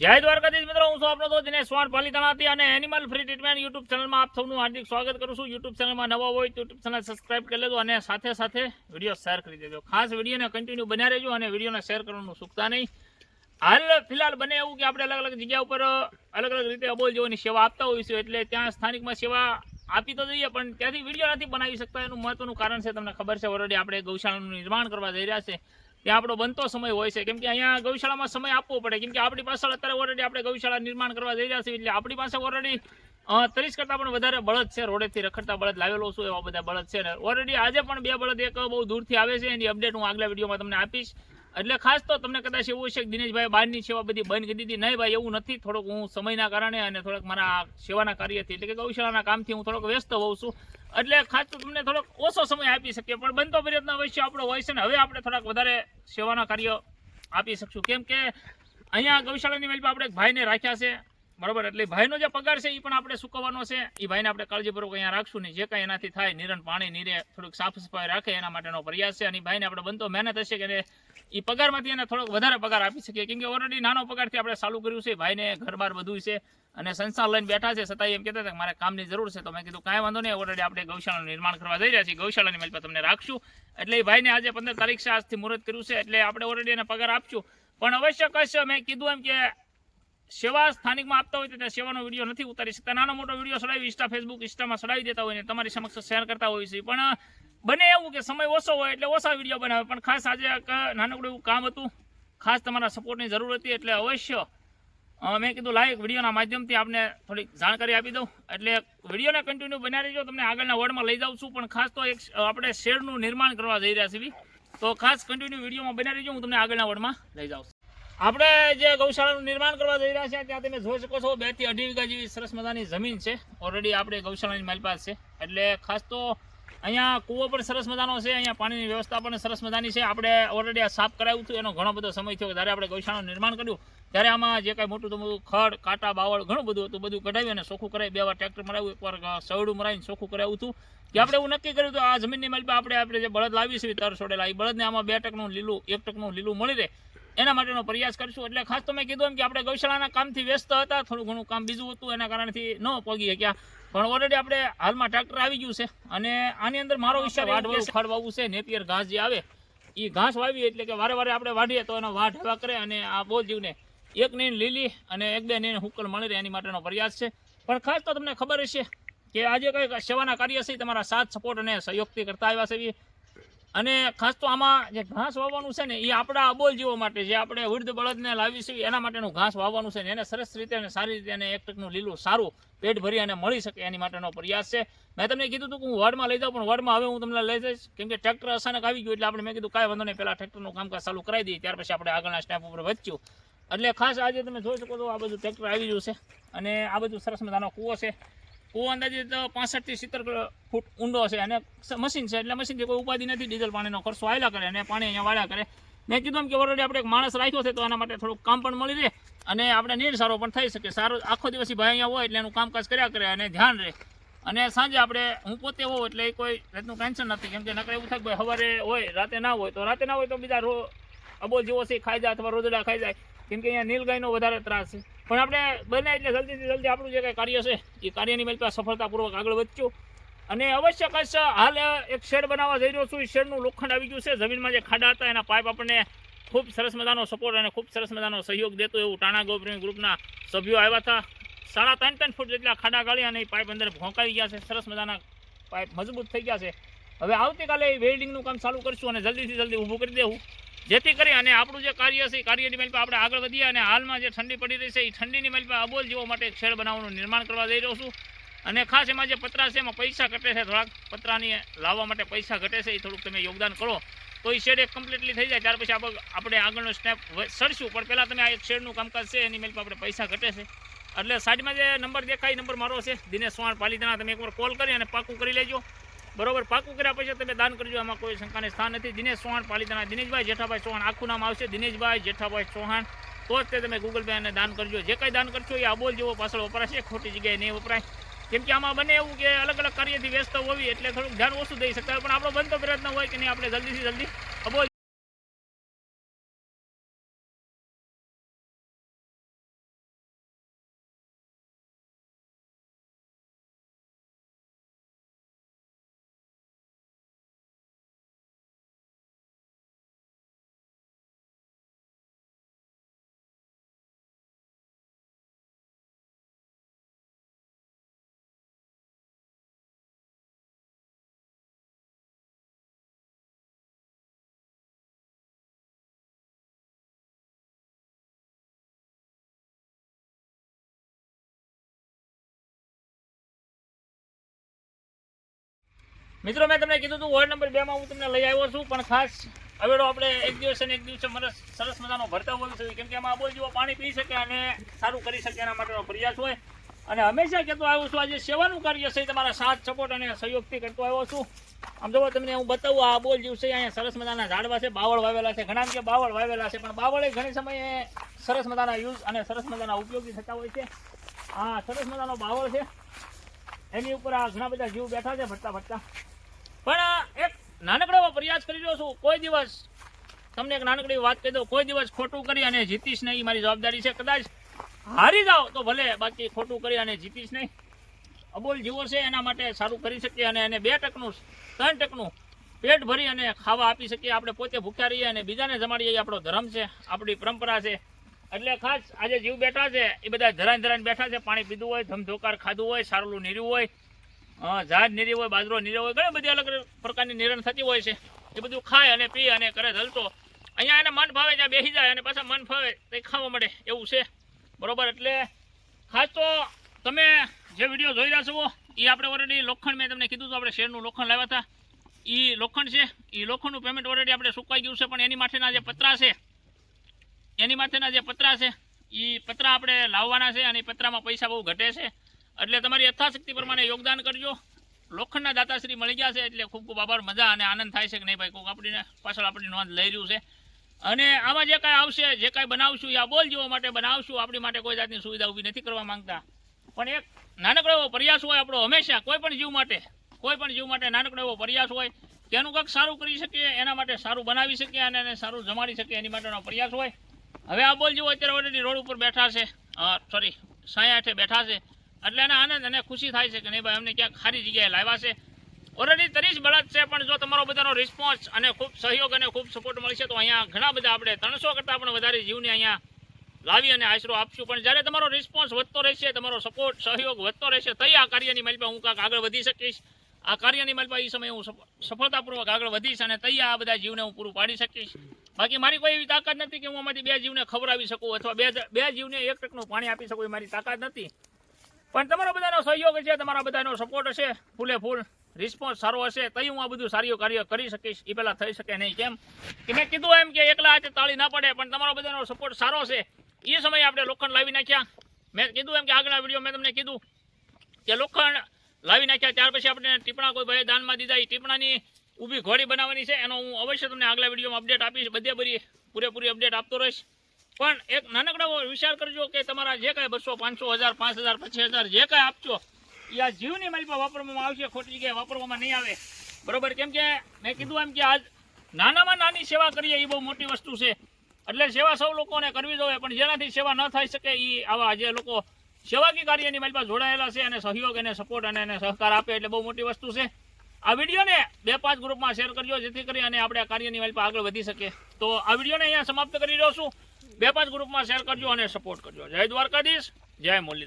જય દ્વારકાધીશ મિત્રો, હું છું આપનો દોસ્ત દિનેશ સ્વાણ પાલિતાણાથી અને એનિમલ ફ્રી ટ્રીટમેન્ટ યુટ્યુબ ચેનલમાં આપ સૌનું હાર્દિક સ્વાગત કરું છું. યુટ્યુબ ચેનલમાં નવા હોય તો યુટ્યુબ ચેનલ સબસ્ક્રાઇબ કરી લેજો અને સાથે સાથે વીડિયો શેર કરી દેજો. ખાસ વિડીયોને કન્ટિન્યુ બન્યા રહેજો અને વિડીયોને શેર કરવાનું ચૂકતા નહીં. હાલ ફિલહાલ બને એવું કે આપણે અલગ અલગ જગ્યા ઉપર અલગ અલગ રીતે અબોલ જેવાની સેવા આપતા હોઈશું એટલે ત્યાં સ્થાનિકમાં સેવા આપી તો જઈએ, પણ ત્યાંથી વીડિયો નથી બનાવી શકતા. એનું મહત્વનું કારણ છે, તમને ખબર છે, ઓલરેડી આપણે ગૌશાળાનું નિર્માણ કરવા જઈ રહ્યા છે. ત્યાં આપણો બનતો સમય હોય છે. કેમ કે અહીંયા ગૌશાળામાં સમય આપવો પડે. કેમ કે આપણી પાછળ અત્યારે ઓલરેડી આપણે ગૌશાળા નિર્માણ કરવા જઈ રહ્યા છીએ. એટલે આપણી પાસે ઓલરેડી ત્રીસ કરતાં પણ વધારે બળદ છે. રોડેથી રખડતા બળદ લાવેલો છું એવા બધા બળદ છે. ને ઓલરેડી આજે પણ બે બળદ એક બહુ દૂરથી આવે છે. એની અપડેટ હું આગલા વિડીયોમાં તમને આપીશ. એટલે ખાસ તો તમને કદાચ એવું છે કે દિનેશભાઈ બહારની સેવા બધી બંધ કરી દીધી. નહીં ભાઈ, એવું નથી. થોડોક હું સમયના કારણે અને થોડોક મારા સેવાના કાર્યથી, એટલે કે ગૌશાળાના કામથી હું થોડોક વ્યસ્ત હોઉં છું. એટલે ખાસ તો તમને થોડોક ઓછો સમય આપી શકીએ. પણ બનતો પ્રયત્ન અવશ્ય આપણો હોય છે ને. હવે આપણે થોડાક વધારે સેવાના કાર્ય આપી શકશું. કેમ કે અહીંયા ગૌશાળાની વેલપા આપણે એક ભાઈને રાખ્યા છે. બરોબર? એટલે ભાઈનો જે પગાર છે એ પણ આપણે ચૂકવવાનો છે. એ ભાઈને આપણે કાળજીપૂર્વક અહીંયા રાખશું નહીં. જે કાંઈ એનાથી થાય, નિરણ પાણી, નીરે થોડુંક સાફ સફાઈ રાખે, એના માટેનો પ્રયાસ છે. અને ભાઈને આપણે બનતો મહેનત હશે કે એ પગારમાંથી એને થોડોક વધારે પગાર આપી શકીએ. કેમ કે ઓલરેડી નાનો પગારથી આપણે ચાલુ કર્યું છે. ભાઈને ઘર બાર બધું છે અને સંસાર લઈને બેઠા છે. છતાં એમ કહેતા હતા કે મારે કામની જરૂર છે. તો મેં કીધું, કાંઈ વાંધો નહીં. ઓલરેડી આપણે ગૌશાળાનું નિર્માણ કરવા જઈ રહ્યા છીએ. ગૌશાળાની મેલ પર તમને રાખશું. એટલે એ ભાઈને આજે પંદર તારીખ છે. આજથી મુહૂર્ત કર્યું છે. એટલે આપણે ઓલરેડી એને પગાર આપશું. પણ અવશ્ય કહેશે, મેં કીધું એમ કે સેવા સ્થાનિકમાં આપતા હોય તો ત્યાં સેવાનો વીડિયો નથી ઉતારી શકતા. નાનો મોટો વીડિયો સડાવી ઇન્સ્ટા ફેસબુક ઇન્સ્ટામાં સડાવી દેતા હોય ને તમારી સમક્ષ શેર કરતા હોય છે. પણ બને એવું કે સમય ઓછો હોય એટલે ઓછા વીડિયો બનાવે. પણ ખાસ આજે એક નાનકડું એવું કામ હતું. ખાસ તમારા સપોર્ટની જરૂર હતી એટલે અવશ્ય મેં કીધું લાઈક વિડીયોના માધ્યમથી આપને થોડીક જાણકારી આપી દઉં. એટલે વિડીયોને કન્ટિન્યુ બનાવી રહેજો તમને આગળના વર્ડમાં લઈ જાઉં છું. પણ ખાસ તો એક આપણે શેરનું નિર્માણ કરવા જઈ રહ્યા છીએ. તો ખાસ કન્ટિન્યુ વિડીયોમાં બનાવી રહેજો હું તમને આગળના વર્ડમાં લઈ જાઉં છું. આપણે જે ગૌશાળાનું નિર્માણ કરવા જઈ રહ્યા છીએ ત્યાં તમે જોઈ શકો છો બેથી અઢી વીઘા જેવી સરસ મજાની જમીન છે. ઓલરેડી આપણે ગૌશાળાની મારી પાસે છે. એટલે ખાસ તો અહીંયા કૂવો પણ સરસ મજાનો છે, અહીંયા પાણીની વ્યવસ્થા પણ સરસ મજાની છે. આપણે ઓલરેડી આ સાફ કરાવ્યું હતું, એનો ઘણો બધો સમય થયો. જ્યારે આપણે ગૌશાળાનું નિર્માણ કર્યું, ત્યારે આમાં જે કાંઈ મોટું તો મોટું ખડ, કાંટા, બાવળ ઘણું બધું હતું. બધું કઢાવ્યું અને સોખું કરાવી, બે વાર ટ્રેક્ટર મરાવ્યું એકવાર સવડું મરાવીને સોખું કરાવ્યું હતું. કે આપણે એવું નક્કી કર્યું હતું, આ જમીનની માલિકા આપણે આપણે જે બળદ લાવી છે તર છોડેલા એ બળદને આમાં બે ટકનું લીલું, એક ટકનું લીલું મળી રહે. એના માટેનો પ્રયાસ કરશું. એટલે ખાસ તો મેં કીધું એમ કે આપણે ગૌશાળાના કામથી વ્યસ્ત હતા થોડું ઘણું કામ બીજું હતું એના કારણથી ન પગી શક્યા. પણ ઓલરેડી આપણે હાલમાં ટ્રેક્ટર આવી ગયું છે. અને આની અંદર મારો વિચાર વાઢવાનું ખડ વાવવું છે નેપિયર ઘાસ જે આવે એ ઘાસ વાવી એટલે કે વારે વારે આપણે વાઢીએ તો એનો વાઢ એવા કરે અને આ બોલ જીવને એક નીન લીલી અને એક બે નીન હુકલ મળી રહે એની માટેનો પ્રયાસ છે. પણ ખાસ તો તમને ખબર હશે કે આજે કંઈક સેવાના કાર્ય છે તમારા સાથ સપોર્ટ અને સહયોગથી કરતા આવ્યા છે. અને ખાસ તો આમાં જે ઘાસ વાવવાનું છે ને, એ આપણા અબોલ જીવો માટે જે આપણે વૃદ્ધ બળદને લાવી છે એના માટેનું ઘાસ વાવવાનું છે ને, એને સરસ રીતે અને સારી રીતે એને એક ટકનું લીલું, સારું પેટ ભરી અને મળી શકે એની માટેનો પ્રયાસ છે. મેં તમને કીધું હતું કે હું વોર્ડમાં લઈ જાઉં, પણ વોર્ડમાં હવે હું તમને લઈ જઈશ. કેમ કે ટ્રેક્ટર અચાનક આવી ગયું એટલે આપણે મેં કીધું કાંઈ વાંધો નહીં, પહેલાં ટ્રેક્ટરનું કામકાજ ચાલુ કરાવી દઈએ, ત્યાર પછી આપણે આગળના સ્ટેપ ઉપર વધ્યું એટલે ખાસ આજે તમે જોઈ શકો છો, આ બધું ટ્રેક્ટર આવી ગયું છે. અને આ બધું સરસ મજાનો કૂવો છે. કૂવો અંદાજે તો પાસઠથી સિત્તેર ફૂટ ઊંડો છે અને મશીન છે, એટલે મશીનથી કોઈ ઉપાધિ નથી, ડીઝલ પાણીનો ખર્ચો આવેલા કરે અને પાણી અહીંયા વાળ્યા કરે. મેં કીધું એમ કે ઓલરેડી આપણે એક માણસ રાખ્યો છે, તો એના માટે થોડુંક કામ પણ મળી રહે અને આપણે નીર સારો પણ થઈ શકે. સારો, આખો દિવસ ભાઈ અહીંયા હોય એટલે એનું કામકાજ કર્યા કરે અને ધ્યાન રહે. અને સાંજે આપણે, હું પોતે હોઉં એટલે કોઈ રાતનું ટેન્શન નથી. કેમ કે નકર એવું થાય ભાઈ સવારે હોય, રાતે ના હોય, તો રાતે ના હોય તો બીજા રો અબોલ જેવો છે ખાઈ જાય અથવા રોજડા ખાઈ જાય. કેમ કે અહીંયા નીલગાયનો વધારે ત્રાસ છે. પણ આપણે બને એટલે જલ્દીથી જલ્દી આપણું જે કંઈ કાર્ય છે, એ કાર્યની મેલ સફળતાપૂર્વક આગળ વધશું. અને અવશ્ય કશ હાલ એક શેડ બનાવવા જઈ રહ્યો છું. એ શેડનું લોખંડ આવી ગયું છે. જમીનમાં જે ખાડા હતા, એના પાઇપ આપણને ખૂબ સરસ મજાનો સપોર્ટ અને ખૂબ સરસ મજાનો સહયોગ દેતો એવું ટાણા ગોપ્રેમી ગ્રુપના સભ્યો આવ્યા હતા. સાડા ત્રણ ત્રણ ફૂટ જેટલા ખાડા ગાળી અને એ પાઇપ અંદર ભોંકાઈ ગયા છે. સરસ મજાના પાઇપ મજબૂત થઈ ગયા છે. હવે આવતીકાલે એ વેલ્ડિંગનું કામ ચાલુ કરશું અને જલ્દીથી જલ્દી ઊભું કરી દેવું. જેથી કરી અને આપણું જે કાર્ય છે, એ કાર્યની મેલ પર આપણે આગળ વધીએ અને હાલમાં જે ઠંડી પડી રહી છે, એ ઠંડીની મેલ પર અબોલ જીવો માટે એક શેડ બનાવવાનું નિર્માણ કરવા જઈ રહ્યો છું. અને ખાસ એમાં જે પતરા છે, એમાં પૈસા ઘટે છે, થોડાક પતરાની લાવવા માટે પૈસા ઘટે છે, એ થોડુંક તમે યોગદાન કરો. તો એ શેડ એક કમ્પ્લીટલી થઈ જાય, ત્યાર પછી આપણે આગળનો સ્ટેપ સરશું. પણ પહેલાં તમે આ એક શેડનું કામકાજ છે, એની મેલ પર આપણે પૈસા ઘટે છે. એટલે સાઈડમાં જે નંબર દેખાય નંબર મારો છે. દિનેશ ચૌહાણ પાલિતાણા, તમે એકવાર કોલ કરી અને પાકું કરી લેજો. બરોબર, પાકું કર્યા પછી તમે દાન કરજો એમાં કોઈ શંકાને સ્થાન નથી. દિનેશ ચૌહાણ, પાલિતાના દિનેશભાઈ, જેઠાભાઈ ચૌહાણ, આખું નામ આવશે દિનેશભાઈ, જેઠાભાઈ ચૌહાણ. તો જ તે તમે ગૂગલ પે અને દાન કરજો. જે કંઈ દાન કરશો એ અબોલ જેવો પાછળ વપરાશે ખોટી જગ્યાએ નહીં વપરાય. કેમ કે આમાં બને એવું કે અલગ અલગ કાર્યથી વ્યસ્ત હોવી એટલે થોડુંક ધ્યાન ઓછું દઈ શકતા પણ આપણો બનતો પ્રયત્ન હોય કે નહીં, આપણે જલ્દીથી જલ્દી અબોલ મિત્રો, મેં તમને કીધું હતું વોર્ડ નંબર બે માં હું તમને લઈ આવ્યો છું, પણ ખાસ હવેડો આપણે એક દિવસે ને એક દિવસે મને સરસ મજાનો ભરતા હોય છે. કેમ કે આમાં આબોલ જેવો પાણી પી શકે અને સારું કરી શકે એના માટેનો પ્રયાસ હોય. અને હંમેશા કહેતો આવ્યો છું, આજે સેવાનું કાર્ય છે, તમારા સાથ સપોર્ટ અને સહયોગથી કરતો આવ્યો છું. આમ જો તમને હું બતાવું, આ બોલ જીવ છે, અહીંયા સરસ મજાના ઝાડવા છે, બાવળ વાવેલા છે. ઘણા કે બાવળ વાવેલા છે, પણ બાવળ ઘણી સમયે સરસ મજાના યુઝ અને સરસ મજાના ઉપયોગી થતા હોય છે. આ સરસ મજાનો બાવળ છે. એની ઉપર આ ઘણા બધા જીવ બેઠા છે ભટતા ભટતા પણ એક નાનકડો પ્રયાસ કરી રહ્યો છું. કોઈ દિવસ તમને એક નાનકડી વાત કહી દઉં. કોઈ દિવસ ખોટું કરી અને જીતીશ નહીં. મારી જવાબદારી છે કદાચ હારી જાઓ તો ભલે. બાકી ખોટું કરી અને જીતીશ નહીં. અબોલ જીવો છે, એના માટે સારું કરી શકીએ અને એને બે ટકનું, ત્રણ ટકનું પેટ ભરી અને ખાવા આપી શકીએ. આપણે પોતે ભૂખ્યા રહીએ અને બીજાને જમાડીએ. આપણો ધર્મ છે, આપણી પરંપરા છે. એટલે ખાસ આજે જીવ બેઠા છે. એ બધા ધરાઈને ધરાઈને બેઠા છે. પાણી પીધું હોય, ધમધોકાર ખાધું હોય, સારું નીર્યું હોય ઝાડ નીરી હોય, બાજરો નીર્યો હોય, ઘણી બધી અલગ પ્રકારની નિરણ થતી હોય છે. એ બધું ખાય અને પી અને કરે હલતો અહીંયા એને મન ભાવે ત્યાં બેસી જાય અને પાછા મન ફાવે તે ખાવા મળે, એવું છે. બરોબર, એટલે ખાસ તો તમે જે વીડિયો જોઈ રહ્યા છો એ આપણે ઓલરેડી લોખંડ મેં તમને કીધું હતું, આપણે શેરનું લોખંડ લાવ્યા હતા. એ લોખંડ છે એ લોખંડનું પેમેન્ટ ઓલરેડી આપણે સુકાઈ ગયું છે, પણ એની માટેના જે પતરા છે, એની માટેના જે પતરા છે એ પતરા આપણે લાવવાના છે અને એ પતરામાં પૈસા બહુ ઘટે છે. એટલે તમારી યથાશક્તિ પ્રમાણે યોગદાન કરજો. લોખંડના દાતાશ્રી મળી ગયા છે એટલે ખૂબ ખૂબ આભાર, મજા અને આનંદ થાય છે કે નહીં ભાઈ? કોઈક આપણીને પાછળ આપણી નોંધ લઈ રહ્યું છે. અને આમાં જે કાંઈ આવશે, જે કાંઈ બનાવશું યા બોલ જેવા માટે બનાવશું. આપણી માટે કોઈ જાતની સુવિધા ઊભી નથી કરવા માંગતા. પણ એક નાનકડો એવો પ્રયાસ હોય આપણો હંમેશા, કોઈ પણ જીવ માટે, કોઈ પણ જીવ માટે નાનકડો એવો પ્રયાસ હોય, કે એનું કંઈક સારું કરી શકીએ, એના માટે સારું બનાવી શકીએ અને એને સારું જમાડી શકીએ, એની માટેનો પ્રયાસ હોય. હવે આ બોલ જેવો અત્યારે ઓલરેડી રોડ ઉપર બેઠા છે. સોરી સાયા હેઠે બેઠા છે. એટલે એને આનંદ અને ખુશી થાય છે કે નહીં ભાઈ, અમને ક્યાંક સારી જગ્યાએ લાવ્યા છે. ઓલરેડી ત્રીસ બળદ છે, પણ જો તમારો બધાનો રિસ્પોન્સ અને ખૂબ સહયોગ અને ખૂબ સપોર્ટ મળશે તો અહીંયા ઘણા બધા આપણે ત્રણસો કરતાં પણ વધારે જીવને અહીંયા લાવી અને આશરો આપશું. પણ જ્યારે તમારો રિસ્પોન્સ વધતો રહેશે, તમારો સપોર્ટ સહયોગ વધતો રહેશે તઈ આ કાર્યની માલિપા હું કાંક આગળ વધી શકીશ. આ કાર્યની માલિપા એ સમયે હું સફ- સફળતાપૂર્વક આગળ વધીશ અને તઈ આ બધા જીવને હું પૂરું પાડી શકીશ. બાકી મારી કોઈ એવી તાકાત નથી કે હું આમાંથી બે જીવને ખવડાવી શકું અથવા બે બે જીવને એક ટકનું પાણી આપી શકું, એ મારી તાકાત નથી. પણ તમારો બધાનો સહયોગ છે, તમારા બધાનો સપોર્ટ હશે, ફૂલે ફૂલ રિસ્પોન્સ સારો હશે, તઈ હું આ બધું સારું કાર્ય કરી શકીશ એ પહેલાં થઈ શકે નહીં. કેમ કે મેં કીધું એમ કે એકલા હાથે તાળી ના પડે, પણ તમારો બધાનો સપોર્ટ સારો છે. એ સમયે આપણે લોખંડ લાવી નાખ્યા. મેં કીધું એમ કે આગળના વીડિયો મેં તમને કીધું કે લોખંડ લાવી નાખ્યા, ત્યાર પછી આપણે ટીપણા કોઈ ભાઈ દાનમાં દીધા એ ટીપણાની ઊભી ઘોડી બનાવવાની છે. એનો હું અવશ્ય તમને આગલા વિડીયોમાં અપડેટ આપીશ. બધે બધી પૂરેપૂરી અપડેટ આપતો રહીશ. પણ એક નાનકડો વિચાર કરજો કે તમારા જે કાંઈ બસો, પાંચસો હજાર, પાંચ હજાર પચીસ હજાર જે કાંઈ આપજો, એ આ જીવની માલિપા વાપરવામાં આવશે, ખોટી જગ્યાએ વાપરવામાં નહીં આવે. બરોબર? કેમ કે મેં કીધું એમ કે આજ નાનામાં નાની સેવા કરીએ, એ બહુ મોટી વસ્તુ છે. એટલે સેવા સૌ લોકોને કરવી જોઈએ, પણ જેનાથી સેવા ન થઈ શકે એ આવા જે લોકો સેવાકી કાર્યની મારી જોડાયેલા છે અને સહયોગ અને સપોર્ટ અને એને સહકાર આપે, એટલે બહુ મોટી વસ્તુ છે. આ વિડીયોને બે પાંચ ગ્રુપમાં શેર કરજો, જેથી કરી અને આપણે આ કાર્યની મારી આગળ વધી શકે તો આ વિડીયોને અહીંયા સમાપ્ત કરી રહ્યો છું. બે પાંચ ગ્રુપમાં શેર કરજો અને સપોર્ટ કરજો. જય દ્વારકાધીશ જય મુરલીધર.